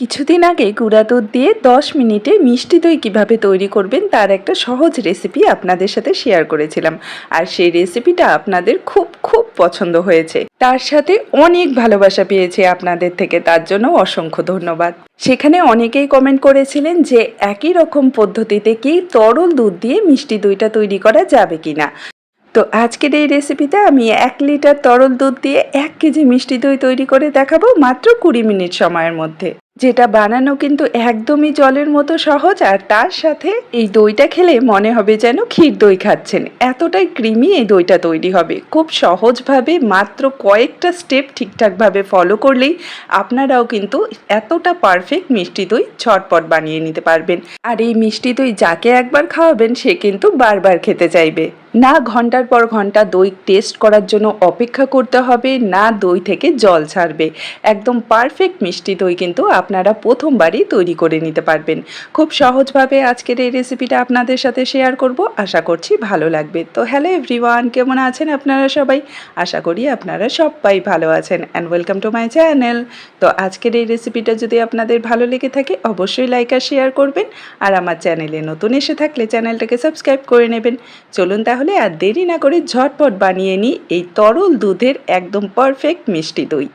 কিছুদিন আগে গুঁড়া দুধ দিয়ে 10 মিনিটে মিষ্টি দই কীভাবে তৈরি করবেন তার একটা সহজ রেসিপি আপনাদের সাথে শেয়ার করেছিলাম। আর সেই রেসিপিটা আপনাদের খুব খুব পছন্দ হয়েছে। তার সাথে অনেক ভালোবাসা পেয়েছে আপনাদের থেকে, তার জন্য অসংখ্য ধন্যবাদ। সেখানে অনেকেই কমেন্ট করেছিলেন যে একই রকম পদ্ধতিতে কি তরল দুধ দিয়ে মিষ্টি দইটা তৈরি করা যাবে কিনা। তো আজকের এই রেসিপিতে আমি এক লিটার তরল দুধ দিয়ে এক কেজি মিষ্টি দই তৈরি করে দেখাবো মাত্র কুড়ি মিনিট সময়ের মধ্যে। যেটা বানানো কিন্তু একদমই জলের মতো সহজ, আর তার সাথে এই দইটা খেলে মনে হবে যেন ক্ষীর দই খাচ্ছেন। এতটাই ক্রিমি এই দইটা তৈরি হবে। খুব সহজভাবে মাত্র কয়েকটা স্টেপ ঠিকঠাকভাবে ফলো করলেই আপনারাও কিন্তু এতটা পারফেক্ট মিষ্টি দই ছটপট বানিয়ে নিতে পারবেন। আর এই মিষ্টি দই যাকে একবার খাওয়াবেন, সে কিন্তু বারবার খেতে চাইবে। না ঘণ্টার পর ঘণ্টা দই টেস্ট করার জন্য অপেক্ষা করতে হবে, না দই থেকে জল ছাড়বে। একদম পারফেক্ট মিষ্টি দই কিন্তু আপনারা প্রথমবারই তৈরি করে নিতে পারবেন। খুব সহজভাবে আজকের এই রেসিপিটা আপনাদের সাথে শেয়ার করব, আশা করছি ভালো লাগবে। তো হ্যালো এভরিওয়ান কেমন আছেন আপনারা সবাই? আশা করি আপনারা সবাই ভালো আছেন and welcome to my channel তো আজকের এই রেসিপিটা যদি আপনাদের ভালো লেগে থাকে, অবশ্যই লাইক আর শেয়ার করবেন। আর আমার চ্যানেলে নতুন এসে থাকলে চ্যানেলটাকে সাবস্ক্রাইব করে নেবেন। চলুন তাহলে আর দেরি না করে ঝটপট বানিয়ে নিই এই তরল দুধের একদম পারফেক্ট মিষ্টি দই।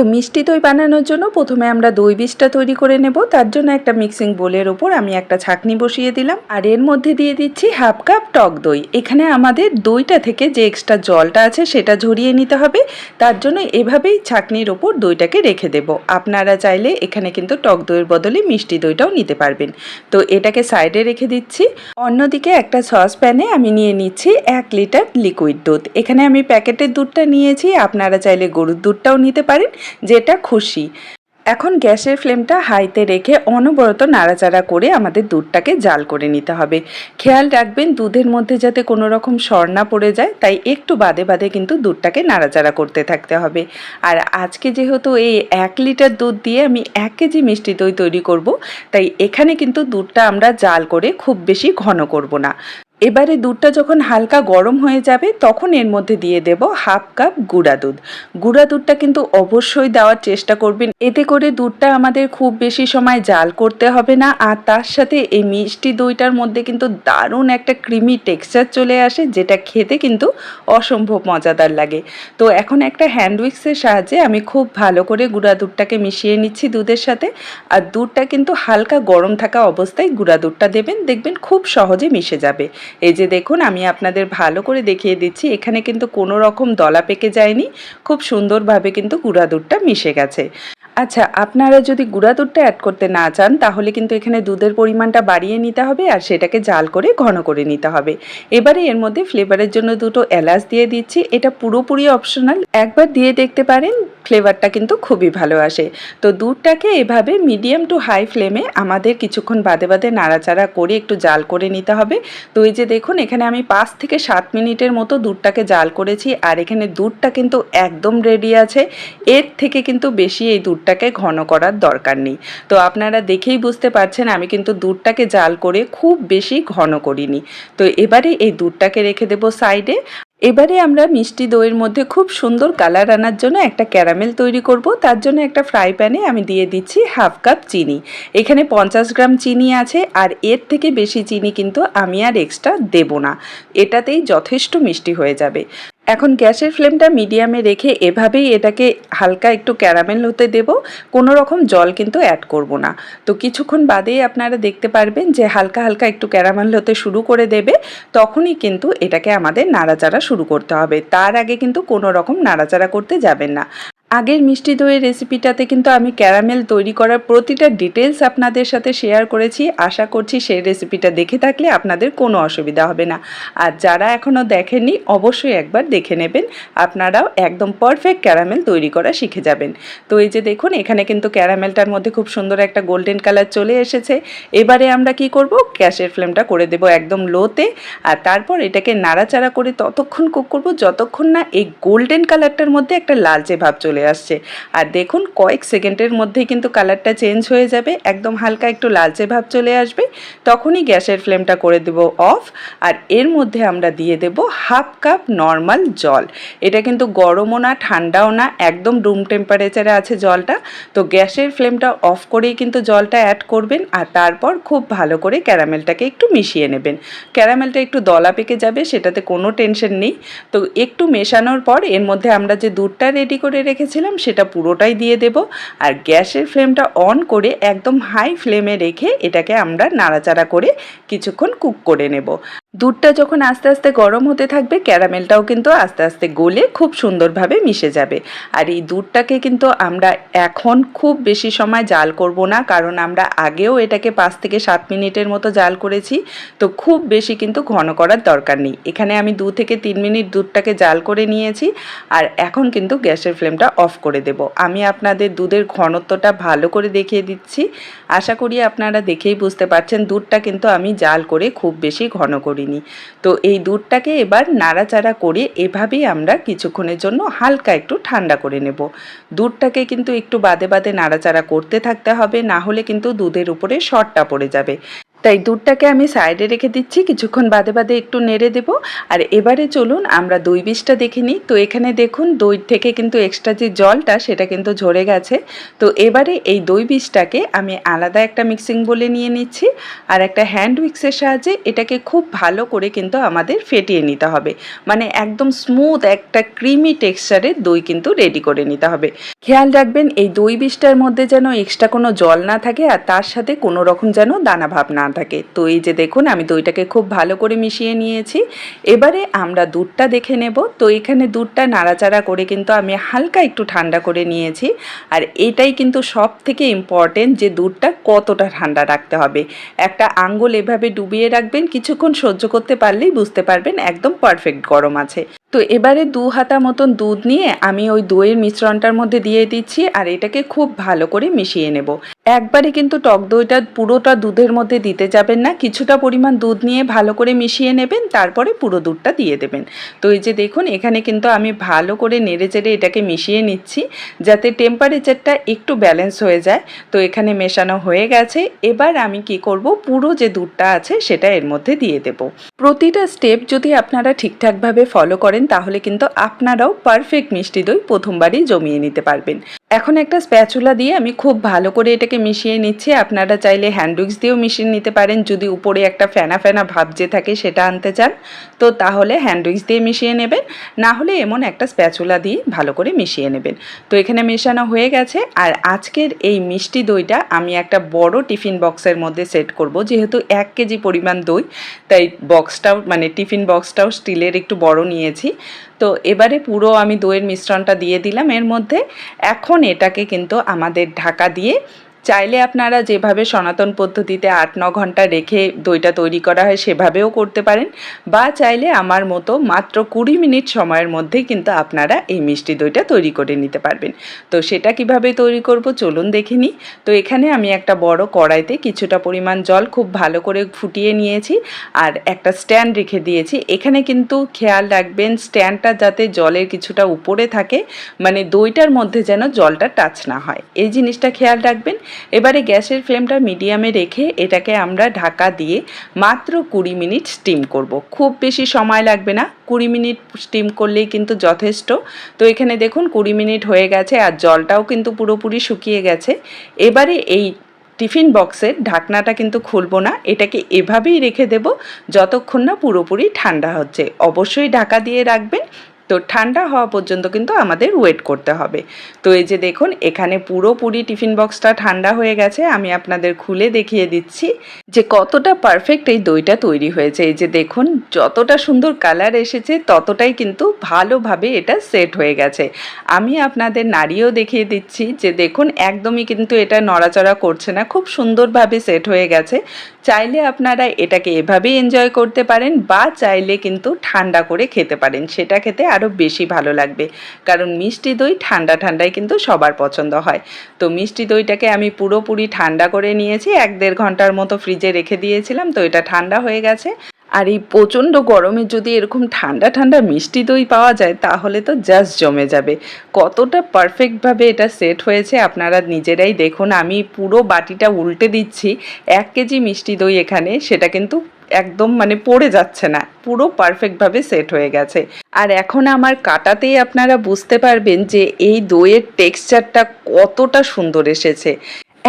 তো মিষ্টি দই বানানোর জন্য প্রথমে আমরা দই বীজটা তৈরি করে নেব। তার জন্য একটা মিক্সিং বোলের ওপর আমি একটা ছাকনি বসিয়ে দিলাম। আর এর মধ্যে দিয়ে দিচ্ছি হাফ কাপ টক দই। এখানে আমাদের দইটা থেকে যে এক্সট্রা জলটা আছে সেটা ঝরিয়ে নিতে হবে। তার জন্য এভাবেই ছাকনির ওপর দইটাকে রেখে দেব। আপনারা চাইলে এখানে কিন্তু টক দইয়ের বদলে মিষ্টি দইটাও নিতে পারবেন। তো এটাকে সাইডে রেখে দিচ্ছি। অন্যদিকে একটা সস প্যানে আমি নিয়ে নিচ্ছি এক লিটার লিকুইড দুধ। এখানে আমি প্যাকেটের দুধটা নিয়েছি। আপনারা চাইলে গরুর দুধটাও নিতে পারেন। যেটা খুশি। এখন গ্যাসের ফ্লেমটা হাইতে রেখে অনবরত নাড়াচাড়া করে আমাদের দুধটাকে জাল করে নিতে হবে। খেয়াল রাখবেন, দুধের মধ্যে যাতে কোনো রকম সর না পড়ে যায়, তাই একটু বাদে বাদে কিন্তু দুধটাকে নাড়াচাড়া করতে থাকতে হবে। আর আজকে যেহেতু এই এক লিটার দুধ দিয়ে আমি এক কেজি মিষ্টি দই তৈরি করব, তাই এখানে কিন্তু দুধটা আমরা জাল করে খুব বেশি ঘন করব না। এবারে দুধটা যখন হালকা গরম হয়ে যাবে, তখন এর মধ্যে দিয়ে দেব হাফ কাপ গুঁড়া দুধ। গুঁড়া দুধটা কিন্তু অবশ্যই দেওয়ার চেষ্টা করবেন। এতে করে দুধটা আমাদের খুব বেশি সময় জাল করতে হবে না, আর তার সাথে এই মিষ্টি দইটার মধ্যে কিন্তু দারুণ একটা ক্রিমি টেক্সচার চলে আসে, যেটা খেতে কিন্তু অসম্ভব মজাদার লাগে। তো এখন একটা হ্যান্ড উইক্সের সাহায্যে আমি খুব ভালো করে গুঁড়া দুধটাকে মিশিয়ে নিচ্ছি দুধের সাথে। আর দুধটা কিন্তু হালকা গরম থাকা অবস্থায় গুঁড়া দুধটা দেবেন, দেখবেন খুব সহজে মিশে যাবে। এই যে দেখুন, আমি আপনাদের ভালো করে দেখিয়ে দিচ্ছি, এখানে কিন্তু কোনো রকম দলা পেকে যায়নি, খুব সুন্দরভাবে কিন্তু গুঁড়া দুধটা মিশে গেছে। আচ্ছা আপনারা যদি গুঁড়া দুধটা অ্যাড করতে না চান, তাহলে কিন্তু এখানে দুধের পরিমাণটা বাড়িয়ে নিতে হবে আর সেটাকে জাল করে ঘন করে নিতে হবে। এবারে এর মধ্যে ফ্লেভারের জন্য দুটো এলাচ দিয়ে দিচ্ছি, এটা পুরোপুরি অপশনাল একবার দিয়ে দেখতে পারেন ফ্লেভারটা কিন্তু খুবই ভালো আসে। তো দুধটাকে এভাবে মিডিয়াম টু হাই ফ্লেমে আমাদের কিছুক্ষণ বাদে বাদে নাড়াচাড়া করে একটু জাল করে নিতে হবে। তো এই যে দেখুন, এখানে আমি পাঁচ থেকে সাত মিনিটের মতো দুধটাকে জাল করেছি আর এখানে দুধটা কিন্তু একদম রেডি আছে। এর থেকে কিন্তু বেশি এই দুধটাকে ঘন করার দরকার নেই। তো আপনারা দেখেই বুঝতে পারছেন, আমি কিন্তু দুধটাকে জাল করে খুব বেশি ঘন করিনি। তো এবারে এই দুধটাকে রেখে দেবো সাইডে এবারে আমরা মিষ্টি দইয়ের মধ্যে খুব সুন্দর কালার আনার জন্য একটা ক্যারামেল তৈরি করব। তার জন্য একটা ফ্রাই প্যানে আমি দিয়ে দিচ্ছি হাফ কাপ চিনি। এখানে পঞ্চাশ গ্রাম চিনি আছে আর এর থেকে বেশি চিনি কিন্তু আমি আর এক্সট্রা দেব না। এটাতেই যথেষ্ট মিষ্টি হয়ে যাবে। এখন গ্যাসের ফ্লেমটা মিডিয়ামে রেখে এভাবেই এটাকে হালকা একটু ক্যারামেল হতে দেব। কোনো রকম জল কিন্তু অ্যাড করব না। তো কিছুক্ষণ বাদেই আপনারা দেখতে পারবেন যে হালকা হালকা একটু ক্যারামেল হতে শুরু করে দেবে। তখনই কিন্তু এটাকে আমাদের নাড়াচাড়া শুরু করতে হবে। তার আগে কিন্তু কোনো রকম নাড়াচাড়া করতে যাবেন না। আগের মিষ্টি দইয়ের রেসিপিটাতে কিন্তু আমি ক্যারামেল তৈরি করার প্রতিটা ডিটেলস আপনাদের সাথে শেয়ার করেছি। আশা করছি সেই রেসিপিটা দেখে থাকলে আপনাদের কোনো অসুবিধা হবে না। আর যারা এখনও দেখেননি, অবশ্যই একবার দেখে নেবেন। আপনারাও একদম পারফেক্ট ক্যারামেল তৈরি করা শিখে যাবেন। তো এই যে দেখুন, এখানে কিন্তু ক্যারামেলটার মধ্যে খুব সুন্দর একটা গোল্ডেন কালার চলে এসেছে। এবারে আমরা কি করব? গ্যাসের ফ্লেমটা করে দেব একদম লোতে আর তারপর এটাকে নাড়াচাড়া করে ততক্ষণ কুক করব, যতক্ষণ না এই গোল্ডেন কালারটার মধ্যে একটা লালচে ভাব চলে চলে আসছে। আর দেখুন, কয়েক সেকেন্ডের মধ্যেই কিন্তু কালারটা চেঞ্জ হয়ে যাবে, একদম হালকা একটু লালচে ভাব চলে আসবে, তখনই গ্যাসের ফ্লেমটা করে দেব অফ, আর এর মধ্যে আমরা দিয়ে দেব হাফ কাপ নর্মাল জল। এটা কিন্তু গরমও না, ঠান্ডাও না, একদম রুম টেম্পারেচারে আছে জলটা, তো গ্যাসের ফ্লেমটা অফ করেই কিন্তু জলটা অ্যাড করবেন, আর তারপর খুব ভালো করে ক্যারামেলটাকে একটু মিশিয়ে নেবেন। ক্যারামেলটা একটু দলা পেকে যাবে, সেটাতে কোনো টেনশন নেই, তো একটু মেশানোর পর এর মধ্যে আমরা যে দুধটা রেডি করে রেখেছিলাম সেটা পুরোটাই দিয়ে দেব। আর গ্যাসের ফ্লেমটা অন করে একদম হাই ফ্লেমে রেখে এটাকে আমরা নাড়াচাড়া করে কিছুক্ষণ কুক করে নেব। দুধটা যখন আস্তে আস্তে গরম হতে থাকবে, ক্যারামেলটাও কিন্তু আস্তে আস্তে গলে খুব সুন্দরভাবে মিশে যাবে। আর এই দুধটাকে কিন্তু আমরা এখন খুব বেশি সময় জাল করব না, কারণ আমরা আগেও এটাকে পাঁচ থেকে সাত মিনিটের মতো জাল করেছি। তো খুব বেশি কিন্তু ঘন করার দরকার নেই। এখানে আমি দু থেকে তিন মিনিট দুধটাকে জাল করে নিয়েছি, আর এখন কিন্তু গ্যাসের ফ্লেমটা অফ করে দেব। আমি আপনাদের দুধের ঘনত্বটা ভালো করে দেখিয়ে দিচ্ছি। আশা করি আপনারা দেখেই বুঝতে পারছেন, দুধটা কিন্তু আমি জাল করে খুব বেশি ঘন করিনি। তো এই দুধটাকে এবার নাড়াচাড়া করে এভাবেই আমরা কিছুক্ষণের জন্য হালকা একটু ঠান্ডা করে নেব। দুধটাকে কিন্তু একটু বাদে বাদে নাড়াচাড়া করতে থাকতে হবে, না হলে কিন্তু দুধের উপরে শর্টটা পড়ে যাবে। তাই দুধটাকে আমি সাইডে রেখে দিচ্ছি, কিছুক্ষণ বাদে বাদে একটু নেড়ে দেব। আর এবারে চলুন আমরা দই বীজটা দেখে নিই। তো এখানে দেখুন, দই থেকে কিন্তু এক্সট্রা যে জলটা, সেটা কিন্তু ঝরে গেছে। তো এবারে এই দই বীজটাকে আমি আলাদা একটা মিক্সিং বলে নিয়ে নিচ্ছি। আর একটা হ্যান্ড উইক্সের সাহায্যে এটাকে খুব ভালো করে কিন্তু আমাদের ফেটিয়ে নিতে হবে। মানে একদম স্মুথ একটা ক্রিমি টেক্সচারের দই কিন্তু রেডি করে নিতে হবে। খেয়াল রাখবেন, এই দই বীজটার মধ্যে যেন এক্সট্রা কোনো জল না থাকে, আর তার সাথে কোনো রকম যেন দানা ভাব না থাকে তো এই যে দেখুন, আমি দইটাকে খুব ভালো করে মিশিয়ে নিয়েছি। এবারে আমরা দুধটা দেখে নেব। তো এখানে দুধটা নাড়াচাড়া করে কিন্তু আমি হালকা একটু ঠান্ডা করে নিয়েছি। আর এটাই কিন্তু সব থেকে ইম্পর্টেন্ট যে দুধটা কতটা ঠান্ডা রাখতে হবে। একটা আঙ্গুল এভাবে ডুবিয়ে রাখবেন, কিছুক্ষণ সহ্য করতে পারলেই বুঝতে পারবেন একদম পারফেক্ট গরম আছে। তো এবারে দু হাতা মতন দুধ নিয়ে আমি ওই দইয়ের মিশ্রণটার মধ্যে দিয়ে দিচ্ছি আর এটাকে খুব ভালো করে মিশিয়ে নেব। একবারে কিন্তু টক দইটা পুরোটা দুধের মধ্যে দিতে যাবেন না, কিছুটা পরিমাণ দুধ নিয়ে ভালো করে মিশিয়ে নেবেন, তারপরে পুরো দুধটা দিয়ে দেবেন। তো এই যে দেখুন, এখানে কিন্তু আমি ভালো করে নেড়ে চেড়ে এটাকে মিশিয়ে নিচ্ছি যাতে টেম্পারেচারটা একটু ব্যালেন্স হয়ে যায়। তো এখানে মেশানো হয়ে গেছে, এবার আমি কি করব, পুরো যে দুধটা আছে সেটা এর মধ্যে দিয়ে দেব। প্রতিটা স্টেপ যদি আপনারা ঠিকঠাকভাবে ফলো করেন তাহলে কিন্তু আপনারাও পারফেক্ট মিষ্টি দই প্রথমবারই জমিয়ে নিতে পারবেন। এখন একটা স্প্যাচুলা দিয়ে আমি খুব ভালো করে এটাকে মিশিয়ে নিচ্ছি। আপনারা চাইলে হ্যান্ড উইক্স দিয়েও মিশিয়ে নিতে পারেন। যদি উপরে একটা ফেনা ফেনা ভাব যে থাকে সেটা আনতে চান, তো তাহলে হ্যান্ড উইক্স দিয়ে মিশিয়ে নেবেন। না হলে এমন একটা স্প্যাচুলা দিয়ে ভালো করে মিশিয়ে নেবেন। তো এখানে মেশানো হয়ে গেছে। আর আজকের এই মিষ্টি দইটা আমি একটা বড় টিফিন বক্সের মধ্যে সেট করব। যেহেতু এক কেজি পরিমাণ দই, তাই বক্সটাও মানে টিফিন বক্সটাও স্টিলের একটু বড় নিয়েছি। তো এবারে পুরো আমি দইয়ের মিশ্রণটা দিয়ে দিলাম। এর মধ্যে এখন এটাকে কিন্তু আমাদের ঢাকা দিয়ে চাইলে আপনারা যেভাবে সনাতন পদ্ধতিতে আট, ন ঘণ্টা রেখে দইটা তৈরি করা হয় সেভাবেও করতে পারেন বা চাইলে আমার মতো মাত্র কুড়ি মিনিট সময়ের মধ্যেই কিন্তু আপনারা এই মিষ্টি দইটা তৈরি করে নিতে পারবেন। তো সেটা কীভাবে তৈরি করব চলুন দেখে নিই। তো এখানে আমি একটা বড় কড়াইতে কিছুটা পরিমাণ জল খুব ভালো করে ফুটিয়ে নিয়েছি আর একটা স্ট্যান্ড রেখে দিয়েছি। এখানে কিন্তু খেয়াল রাখবেন স্ট্যান্ডটা যাতে জলের কিছুটা উপরে থাকে মানে দইটার মধ্যে যেন জলটা টাচ না হয়। এই জিনিসটা খেয়াল রাখবেন। এবারে গ্যাসের ফ্লেমটা মিডিয়ামে রেখে এটাকে আমরা ঢাকা দিয়ে মাত্র কুড়ি মিনিট স্টিম করব। খুব বেশি সময় লাগবে না, কুড়ি মিনিট স্টিম করলেই কিন্তু যথেষ্ট। তো এখানে দেখুন কুড়ি মিনিট হয়ে গেছে আর জলটাও কিন্তু পুরোপুরি শুকিয়ে গেছে। এবারে এই টিফিন বক্সের ঢাকনাটা কিন্তু খুলবো না, এটাকে এভাবেই রেখে দেব যতক্ষণ না পুরোপুরি ঠান্ডা হচ্ছে। অবশ্যই ঢাকা দিয়ে রাখবেন তো ঠান্ডা হওয়া পর্যন্ত কিন্তু আমাদের ওয়েট করতে হবে। তো এই যে দেখুন, এখানে পুরোপুরি টিফিন বক্সটা ঠান্ডা হয়ে গেছে, আমি আপনাদের খুলে দেখিয়ে দিচ্ছি যে কতটা পারফেক্ট এই দইটা তৈরি হয়েছে। এই যে দেখুন, যতটা সুন্দর কালার এসেছে, ততটাই কিন্তু ভালোভাবে এটা সেট হয়ে গেছে। আমি আপনাদের নাড়িয়েও দেখিয়ে দিচ্ছি যে দেখুন, একদমই কিন্তু এটা নড়াচড়া করছে না, খুব সুন্দরভাবে সেট হয়ে গেছে। চাইলে আপনারা এটাকে এভাবেই এনজয় করতে পারেন, বা চাইলে কিন্তু ঠান্ডা করে খেতে পারেন, সেটা খেতে আরও বেশি ভালো লাগবে। কারণ মিষ্টি দই ঠান্ডা ঠান্ডায় কিন্তু সবার পছন্দ হয়। তো মিষ্টি দইটাকে আমি পুরোপুরি ঠান্ডা করে নিয়েছি, এক দেড় ঘণ্টার মতো ফ্রিজে রেখে দিয়েছিলাম, তো এটা ঠান্ডা হয়ে গেছে। আর এই প্রচণ্ড গরমে যদি এরকম ঠান্ডা ঠান্ডা মিষ্টি দই পাওয়া যায়, তাহলে তো জাস্ট জমে যাবে। কতটা পারফেক্টভাবে এটা সেট হয়েছে আপনারা নিজেরাই দেখুন। আমি পুরো বাটিটা উল্টে দিচ্ছি, এক কেজি মিষ্টি দই এখানে, সেটা কিন্তু একদম মানে পড়ে যাচ্ছে না। পুরো পারফেক্টভাবে সেট হয়ে গেছে। আর এখন আমার কাটাতেই আপনারা বুঝতে পারবেন যে এই দইয়ের টেক্সচারটা কতটা সুন্দর এসেছে।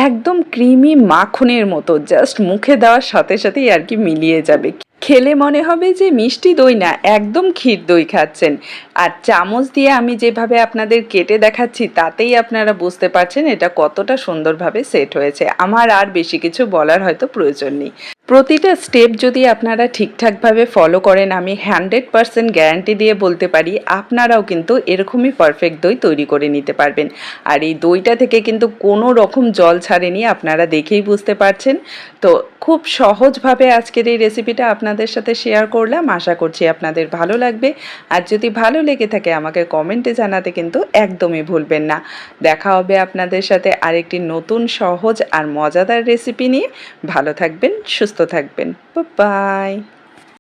একদম ক্রিমি মাখনের মতো জাস্ট মুখে দেওয়ার সাথে সাথেই আর কি মিলিয়ে যাবে। খেলে মনে হবে যে মিষ্টি দই না, একদম ক্ষীর দই খাচ্ছেন। আর চামচ দিয়ে আমি যেভাবে আপনাদের কেটে দেখাচ্ছি, তাতেই আপনারা বুঝতে পারছেন এটা কতটা সুন্দরভাবে সেট হয়েছে। আমার আর বেশি কিছু বলার হয়তো প্রয়োজন নেই। প্রতিটা স্টেপ যদি আপনারা ঠিকঠাকভাবে ফলো করেন, আমি হান্ড্রেড পারসেন্ট গ্যারান্টি দিয়ে বলতে পারি, আপনারাও কিন্তু এরকমই পারফেক্ট দই তৈরি করে নিতে পারবেন। আর এই দইটা থেকে কিন্তু কোনো রকম জল ছাড়েনি, আপনারা দেখেই বুঝতে পারছেন। তো খুব সহজভাবে আজকের এই রেসিপিটা আপনাদের সাথে শেয়ার করলাম। আশা করছি আপনাদের ভালো লাগবে। আর যদি ভালো লেগে থাকে, আমাকে কমেন্টে জানাতে কিন্তু একদমই ভুলবেন না। দেখা হবে আপনাদের সাথে আরেকটি নতুন সহজ আর মজাদার রেসিপি নিয়ে। ভালো থাকবেন, সুস্থ থাকবেন। বাই